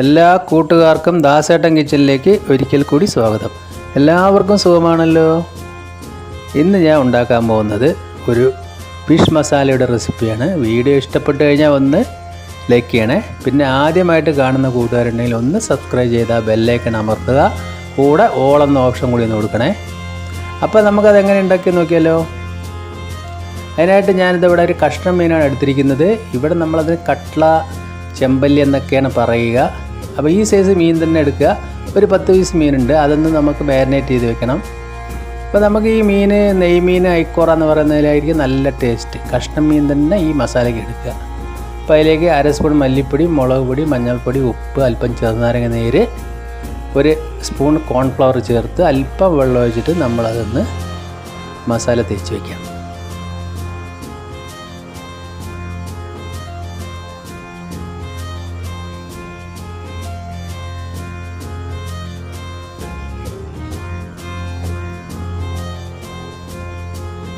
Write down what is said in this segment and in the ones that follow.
എല്ലാ കൂട്ടുകാർക്കും ദാസേട്ടൻ കിച്ചണിലേക്ക് ഒരിക്കൽ കൂടി സ്വാഗതം. എല്ലാവർക്കും സുഖമാണല്ലോ? ഇന്ന് ഞാൻ ഉണ്ടാക്കാൻ പോകുന്നത് ഒരു ഫിഷ് മസാലയുടെ റെസിപ്പിയാണ്. വീഡിയോ ഇഷ്ടപ്പെട്ട് കഴിഞ്ഞാൽ ഒന്ന് ലൈക്ക് ചെയ്യണേ. പിന്നെ ആദ്യമായിട്ട് കാണുന്ന കൂട്ടുകാരുണ്ടെങ്കിൽ ഒന്ന് സബ്സ്ക്രൈബ് ചെയ്താൽ ബെല്ലൈക്കൺ അമർത്തുക. കൂടെ ഓൾ എന്ന ഓപ്ഷൻ കൂടി ഒന്ന് കൊടുക്കണേ. അപ്പോൾ നമുക്കത് എങ്ങനെ ഉണ്ടാക്കി നോക്കിയാലോ? അതിനായിട്ട് ഞാനിത് ഇവിടെ ഒരു കഷ്ണം മീനാണ് എടുത്തിരിക്കുന്നത്. ഇവിടെ നമ്മളതിന് കട്ട്ള ചെമ്പല്ലി എന്നൊക്കെയാണ് പറയുക. അപ്പോൾ ഈ സൈസ് മീൻ തന്നെ എടുക്കുക. ഒരു പത്ത് പീസ് മീനുണ്ട്. അതൊന്ന് നമുക്ക് മാരിനേറ്റ് ചെയ്ത് വെക്കണം. അപ്പോൾ നമുക്ക് ഈ മീൻ നെയ്മീൻ ഐക്കോറ എന്ന് പറയുന്നതിലായിരിക്കും നല്ല ടേസ്റ്റ് കഷ്ണം മീൻ തന്നെ ഈ മസാലയ്ക്ക് എടുക്കുക. അപ്പോൾ അതിലേക്ക് അര സ്പൂൺ മല്ലിപ്പൊടി മുളക് പൊടി മഞ്ഞൾപ്പൊടി ഉപ്പ് അല്പം ചെറുനാരങ്ങ നീര് ഒരു സ്പൂൺ കോൺഫ്ലവർ ചേർത്ത് അല്പം വെള്ളം ഒഴിച്ചിട്ട് നമ്മളതൊന്ന് മസാല തേച്ച് വയ്ക്കാം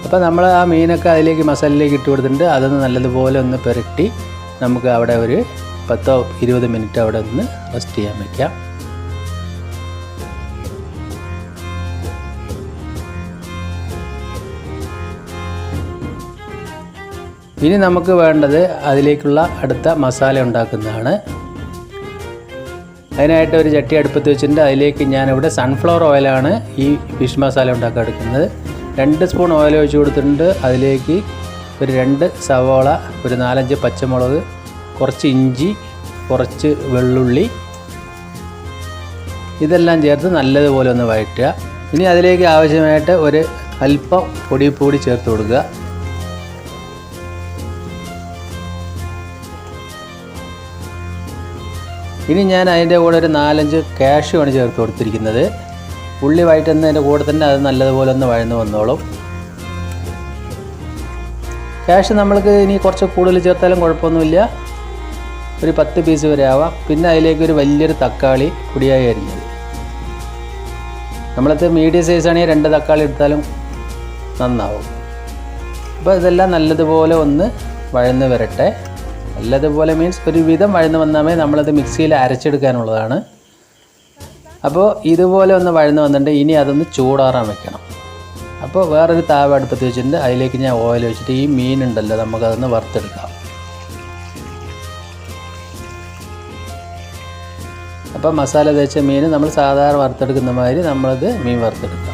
അപ്പോൾ നമ്മൾ ആ മീനൊക്കെ അതിലേക്ക് മസാലയിലേക്ക് ഇട്ട് കൊടുത്തിട്ടുണ്ട്. അതൊന്ന് നല്ലതുപോലെ ഒന്ന് പുരട്ടി നമുക്ക് അവിടെ ഒരു പത്തോ ഇരുപത് മിനിറ്റ് അവിടെ ഒന്ന് റെസ്റ്റ് ചെയ്യാൻ വയ്ക്കാം ഇനി നമുക്ക് വേണ്ടത് അതിലേക്കുള്ള അടുത്ത മസാല ഉണ്ടാക്കുന്നതാണ്. അതിനായിട്ട് ഒരു ചട്ടി അടുപ്പത്ത് വെച്ചിട്ടുണ്ട്. അതിലേക്ക് ഞാനിവിടെ സൺഫ്ലവർ ഓയിലാണ് ഈ ഫിഷ് മസാല ഉണ്ടാക്കാൻ എടുക്കുന്നത്. രണ്ട് സ്പൂൺ ഓയിൽ ഒഴിച്ച് കൊടുത്തിട്ടുണ്ട്. അതിലേക്ക് ഒരു രണ്ട് സവോള ഒരു നാലഞ്ച് പച്ചമുളക് കുറച്ച് ഇഞ്ചി കുറച്ച് വെള്ളുള്ളി. ഇതെല്ലാം ചേർത്ത് നല്ലതുപോലെ ഒന്ന് വഴറ്റുക. ഇനി അതിലേക്ക് ആവശ്യമായിട്ട് ഒരു അല്പം പൊടിപ്പൊടി ചേർത്ത് കൊടുക്കുക. ഇനി ഞാൻ അതിന്റെ കൂടെ ഒരു നാലഞ്ച് കാഷ്യുമാണ് ചേർത്ത് കൊടുത്തിരിക്കുന്നത്. ഉള്ളി വഴറ്റുന്നതിന്റെ കൂടെ തന്നെ അത് നല്ലതുപോലെ ഒന്ന് വഴന്നു വന്നോളും. ക്യാഷ് നമ്മൾക്ക് ഇനി കുറച്ച് കൂടുതൽ ചേർത്താലും കുഴപ്പമൊന്നുമില്ല. ഒരു പത്ത് പീസ് വരെ ആവാം. പിന്നെ അതിലേക്ക് ഒരു വലിയൊരു തക്കാളി പൊടിയായി അരിഞ്ഞത്. നമ്മളത് മീഡിയം സൈസ് ആണെങ്കിൽ രണ്ട് തക്കാളി എടുത്താലും നന്നാവും. അപ്പോൾ ഇതെല്ലാം നല്ലതുപോലെ ഒന്ന് വഴന്ന് വരട്ടെ. നല്ലതുപോലെ മീൻസ് ഒരുവിധം വഴന്ന് വന്നാമേ നമ്മളത് മിക്സിയിൽ അരച്ചെടുക്കാനുള്ളതാണ്. അപ്പോൾ ഇതുപോലെ ഒന്ന് വഴന്ന് വന്നിട്ടുണ്ട് ഇനി അതൊന്ന് ചൂടാറാൻ വെക്കണം. അപ്പോൾ വേറൊരു താവ അടുപ്പത്ത് വെച്ചിട്ടുണ്ട്. അതിലേക്ക് ഞാൻ ഓയിൽ വെച്ചിട്ട് ഈ മീൻ ഉണ്ടല്ലോ നമുക്കതൊന്ന് വറുത്തെടുക്കാം. അപ്പോൾ മസാല തേച്ച മീൻ നമ്മൾ സാധാരണ വറുത്തെടുക്കുന്ന മാതിരി നമ്മളത് മീൻ വറുത്തെടുക്കാം.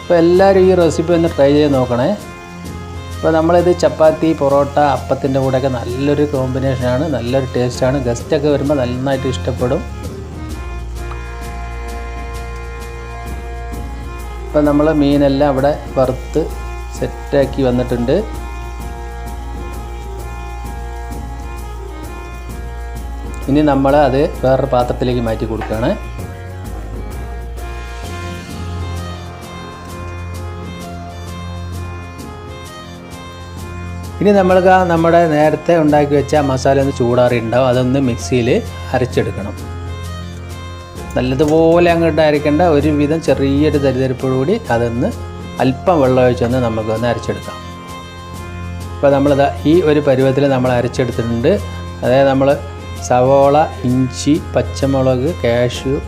അപ്പോൾ എല്ലാവരും ഈ റെസിപ്പി ഒന്ന് ട്രൈ ചെയ്ത് നോക്കണേ. അപ്പോൾ നമ്മളിത് ചപ്പാത്തി പൊറോട്ട അപ്പത്തിന്റെ കൂടെയൊക്കെ നല്ലൊരു കോമ്പിനേഷനാണ് നല്ലൊരു ടേസ്റ്റാണ്. ഗസ്റ്റൊക്കെ വരുമ്പോൾ നന്നായിട്ട് ഇഷ്ടപ്പെടും. അപ്പോൾ നമ്മൾ മീനെല്ലാം അവിടെ വറുത്ത് സെറ്റാക്കി വന്നിട്ടുണ്ട്. ഇനി നമ്മൾ അത് വേറൊരു പാത്രത്തിലേക്ക് മാറ്റി കൊടുക്കുകയാണ്. ഇനി നമ്മൾക്ക് നമ്മുടെ നേരത്തെ ഉണ്ടാക്കി വെച്ച മസാല ഒന്ന് ചൂടാറി ഉണ്ടാവും അതൊന്ന് മിക്സിയിൽ അരച്ചെടുക്കണം. നല്ലതുപോലെ അങ്ങോട്ട് അരയ്ക്കേണ്ട ഒരുവിധം ചെറിയൊരു തരിതരിപ്പോടുകൂടി അതൊന്ന് അല്പം വെള്ളം ഒഴിച്ചൊന്ന് നമുക്കൊന്ന് അരച്ചെടുക്കാം. ഇപ്പോൾ നമ്മളിതാ ഈ ഒരു പരുവത്തിൽ നമ്മൾ അരച്ചെടുത്തിട്ടുണ്ട്. അതായത് നമ്മൾ സവോള ഇഞ്ചി പച്ചമുളക് കാഷ്യു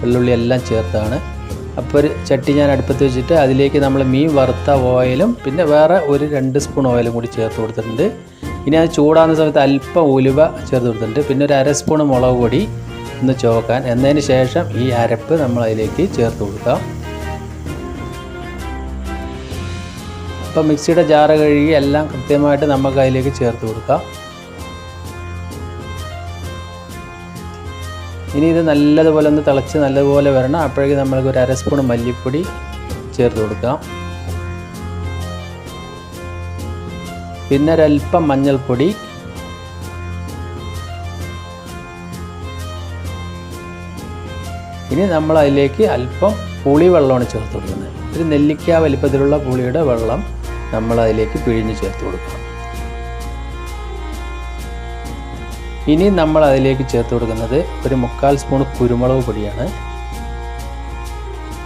വെള്ളുള്ളി എല്ലാം ചേർത്താണ്. അപ്പോൾ ഒരു ചട്ടി ഞാൻ അടുപ്പത്ത് വെച്ചിട്ട് അതിലേക്ക് നമ്മൾ മീൻ വറുത്ത ഓയിലും പിന്നെ വേറെ ഒരു രണ്ട് സ്പൂൺ ഓയിലും കൂടി ചേർത്ത് കൊടുത്തിട്ടുണ്ട്. ഇനി അത് ചൂടാകുന്ന സമയത്ത് അല്പം ഉലുവ ചേർത്ത് കൊടുത്തിട്ടുണ്ട്. പിന്നെ ഒരു അര സ്പൂൺ മുളക് പൊടി ഒന്ന് ചോക്കാൻ എന്നതിന് ശേഷം ഈ അരപ്പ് നമ്മൾ അതിലേക്ക് ചേർത്ത് കൊടുക്കാം. അപ്പോൾ മിക്സിയുടെ ജാറ് കഴുകി എല്ലാം കൃത്യമായിട്ട് നമുക്ക് അതിലേക്ക് ചേർത്ത് കൊടുക്കാം. ഇനി ഇത് നല്ലതുപോലെ ഒന്ന് തിളച്ച് നല്ലതുപോലെ വരണം. അപ്പോഴേക്കും നമ്മൾക്ക് ഒരു അര സ്പൂൺ മല്ലിപ്പൊടി ചേർത്ത് കൊടുക്കാം. പിന്നെ ഒരല്പം മഞ്ഞൾപ്പൊടി. ഇനി നമ്മൾ അതിലേക്ക് അല്പം പുളി വെള്ളമാണ് ചേർത്ത് കൊടുക്കുന്നത്. ഒരു നെല്ലിക്ക വലിപ്പത്തിലുള്ള പുളിയുടെ വെള്ളം നമ്മൾ അതിലേക്ക് പിഴിഞ്ഞ് ചേർത്ത് കൊടുക്കണം ഇനി നമ്മൾ അതിലേക്ക് ചേർത്ത് കൊടുക്കുന്നത് ഒരു മുക്കാൽ സ്പൂൺ കുരുമുളക് പൊടിയാണ്.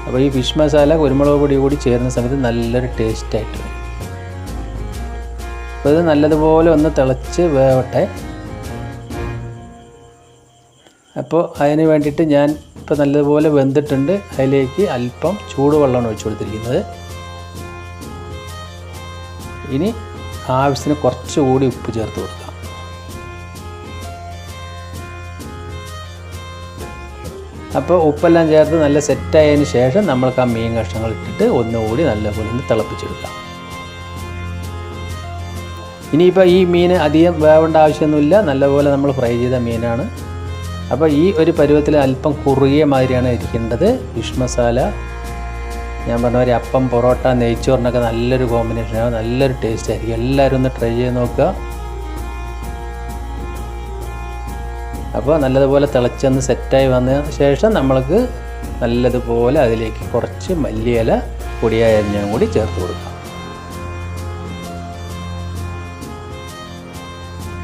അപ്പോൾ ഈ ഫിഷ് മസാല കുരുമുളക് പൊടി കൂടി ചേരുന്ന സമയത്ത് നല്ലൊരു ടേസ്റ്റായിട്ട് വരും. അപ്പോൾ ഇത് നല്ലതുപോലെ ഒന്ന് തിളച്ച് വേവട്ടെ. അപ്പോൾ അതിന് വേണ്ടിയിട്ട് ഞാൻ ഇപ്പോൾ നല്ലതുപോലെ വെന്തിട്ടുണ്ട്. അതിലേക്ക് അല്പം ചൂടുവെള്ളമാണ് ഒഴിച്ചു കൊടുത്തിരിക്കുന്നത്. ഇനി ആവശ്യത്തിന് കുറച്ചുകൂടി ഉപ്പ് ചേർത്ത് കൊടുക്കാം. അപ്പോൾ ഉപ്പെല്ലാം ചേർത്ത് നല്ല സെറ്റായതിന് ശേഷം നമ്മൾക്ക് ആ മീൻ കഷ്ണങ്ങൾ ഇട്ടിട്ട് ഒന്നുകൂടി നല്ലപോലെ ഒന്ന് തിളപ്പിച്ചെടുക്കാം. ഇനിയിപ്പോൾ ഈ മീൻ അധികം വേവേണ്ട ആവശ്യമൊന്നുമില്ല. നല്ലപോലെ നമ്മൾ ഫ്രൈ ചെയ്ത മീനാണ്. അപ്പോൾ ഈ ഒരു പരുവത്തിൽ അല്പം കുറുകിയ മാതിരിയാണ് ഇരിക്കേണ്ടത്. ഫിഷ് മസാല ഞാൻ പറഞ്ഞ പോലെ അപ്പം പൊറോട്ട നെയ്ച്ചോറിനൊക്കെ നല്ലൊരു കോമ്പിനേഷനാണ്. നല്ലൊരു ടേസ്റ്റ് ആയിരിക്കും. എല്ലാവരും ഒന്ന് ട്രൈ ചെയ്ത് നോക്കുക. അപ്പോൾ നല്ലതുപോലെ തിളച്ചൊന്ന് സെറ്റായി വന്ന ശേഷം നമ്മൾക്ക് നല്ലതുപോലെ അതിലേക്ക് കുറച്ച് മല്ലിയില പൊടിയായ കൂടി ചേർത്ത് കൊടുക്കാം.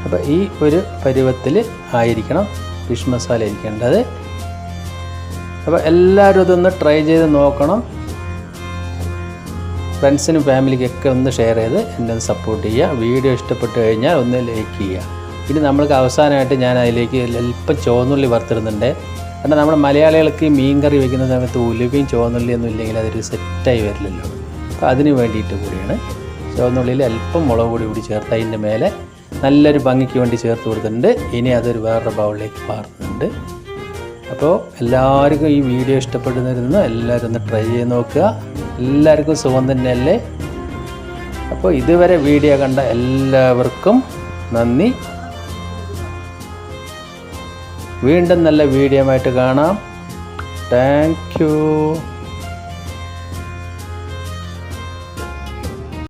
അപ്പോൾ ഈ ഒരു പരുവത്തിൽ ആയിരിക്കണം ഫിഷ് മസാല ഇരിക്കേണ്ടത്. അപ്പോൾ എല്ലാവരും ഇതൊന്ന് ട്രൈ ചെയ്ത് നോക്കണം. ഫ്രണ്ട്സിനും ഫാമിലിക്കൊക്കെ ഒന്ന് ഷെയർ ചെയ്ത് എന്നെ ഒന്ന് സപ്പോർട്ട് ചെയ്യുക. വീഡിയോ ഇഷ്ടപ്പെട്ടു കഴിഞ്ഞാൽ ഒന്ന് ലൈക്ക് ചെയ്യുക. ഇനി നമ്മൾക്ക് അവസാനമായിട്ട് ഞാൻ അതിലേക്ക് അല്പം ചുവന്നുള്ളി വറുത്തിടുന്നുണ്ട്. കാരണം നമ്മുടെ മലയാളികൾക്ക് മീൻ കറി വെക്കുന്ന സമയത്ത് ഉലുവയും ചുവന്നുള്ളിയൊന്നും ഇല്ലെങ്കിൽ അതൊരു സെറ്റായി വരില്ലല്ലോ. അപ്പോൾ അതിന് വേണ്ടിയിട്ട് കൂടിയാണ് ചുവന്നുള്ളിയിൽ അല്പം മുളക് പൊടി കൂടി ചേർത്ത് അതിന്റെ മേലെ നല്ലൊരു ഭംഗിക്ക് വേണ്ടി ചേർത്ത് കൊടുത്തിട്ടുണ്ട്. ഇനി അതൊരു വേറൊരു ബൗളിലേക്ക് പാർന്നുണ്ട് അപ്പോൾ എല്ലാവർക്കും ഈ വീഡിയോ ഇഷ്ടപ്പെടുന്നിരുന്നു എല്ലാവരും ഒന്ന് ട്രൈ ചെയ്ത് നോക്കുക. എല്ലാവർക്കും സുഖം തന്നെയല്ലേ? അപ്പോൾ ഇതുവരെ വീഡിയോ കണ്ട എല്ലാവർക്കും നന്ദി. വീണ്ടും നല്ല വീഡിയോ ആയിട്ട് കാണാം താങ്ക്